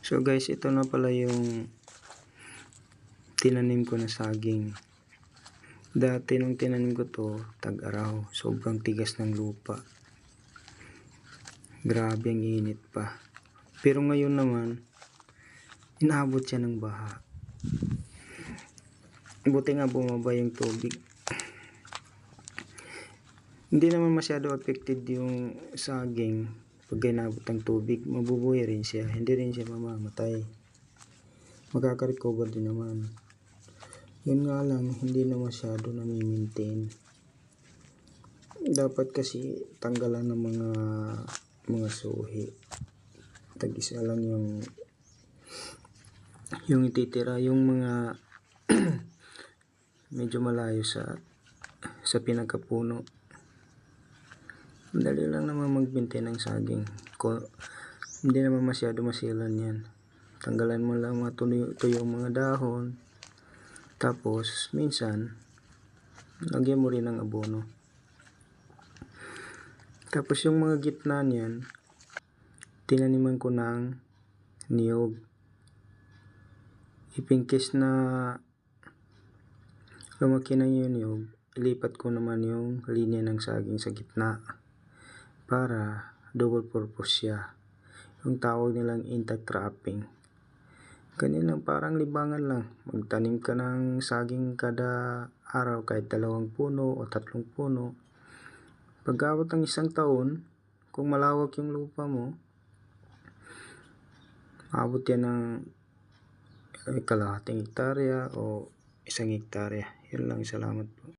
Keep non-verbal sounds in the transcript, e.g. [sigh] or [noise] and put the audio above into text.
So guys, ito na pala yung tinanim ko na saging. Dati nung tinanim ko to, tag-araw. Sobrang tigas ng lupa. Grabe ang init pa. Pero ngayon naman, inaabot siya ng baha. Buti nga bumaba yung tubig. Hindi naman masyado affected yung saging pag inabot ng tubig. Mabubuhay rin siya. Hindi rin siya mamamatay. Magkaka-recover din naman. Yun nga lang, hindi na masyado nami-maintain. Dapat kasi tanggalan ng mga mga suhi. Tag-isa lang yung yung ititira, yung mga [clears throat] medyo malayo sa sa pinakapuno. Dali lang naman magbinte ng saging. Ko, hindi naman masyado masilan yan. Tanggalan mo lang mga tuyo, tuyo mga dahon. Tapos, minsan, lagyan mo rin ng abono. Tapos yung mga gitna niyan, tinaniman ko ng niyog. Ipingkis na lumaki na yung niyog, ilipat ko naman yung linya ng saging sa gitna para double purpose siya. Yung tawag nilang intercropping. Ganyan lang, parang libangan lang. Magtanim ka ng saging kada araw, kahit dalawang puno o tatlong puno. Pag-awat ng isang taon, kung malawak yung lupa mo, abot yan ng eh, kalahating hektarya o isang hektarya. Yun lang, salamat po.